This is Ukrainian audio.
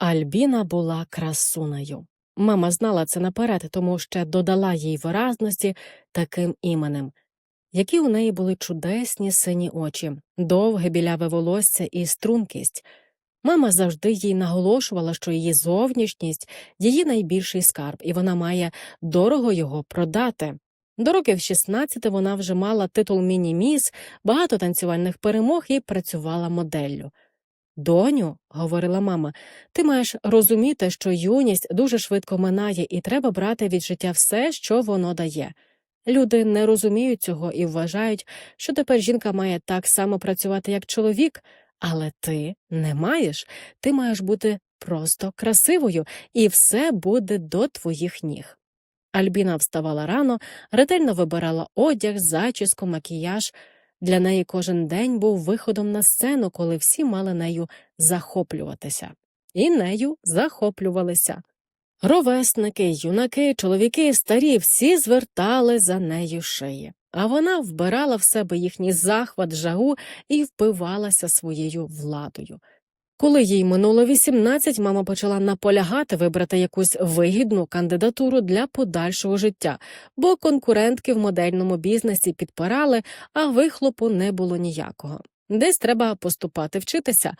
Альбіна була красунею. Мама знала це наперед, тому ще додала їй виразності таким іменем. Які у неї були чудесні сині очі, довге біляве волосся і стрункість. Мама завжди їй наголошувала, що її зовнішність її найбільший скарб, і вона має дорого його продати. До років 16 вона вже мала титул міні-міс, багато танцювальних перемог і працювала моделлю. Доню, говорила мама, ти маєш розуміти, що юність дуже швидко минає, і треба брати від життя все, що воно дає. Люди не розуміють цього і вважають, що тепер жінка має так само працювати, як чоловік, але ти не маєш. Ти маєш бути просто красивою, і все буде до твоїх ніг. Альбіна вставала рано, ретельно вибирала одяг, зачіску, макіяж. Для неї кожен день був виходом на сцену, коли всі мали нею захоплюватися. І нею захоплювалися. Ровесники, юнаки, чоловіки, старі всі звертали за нею шиї, а вона вбирала в себе їхній захват, жагу і впивалася своєю владою. Коли їй минуло 18, мама почала наполягати вибрати якусь вигідну кандидатуру для подальшого життя, бо конкурентки в модельному бізнесі підпирали, а вихлопу не було ніякого. Десь треба поступати вчитися,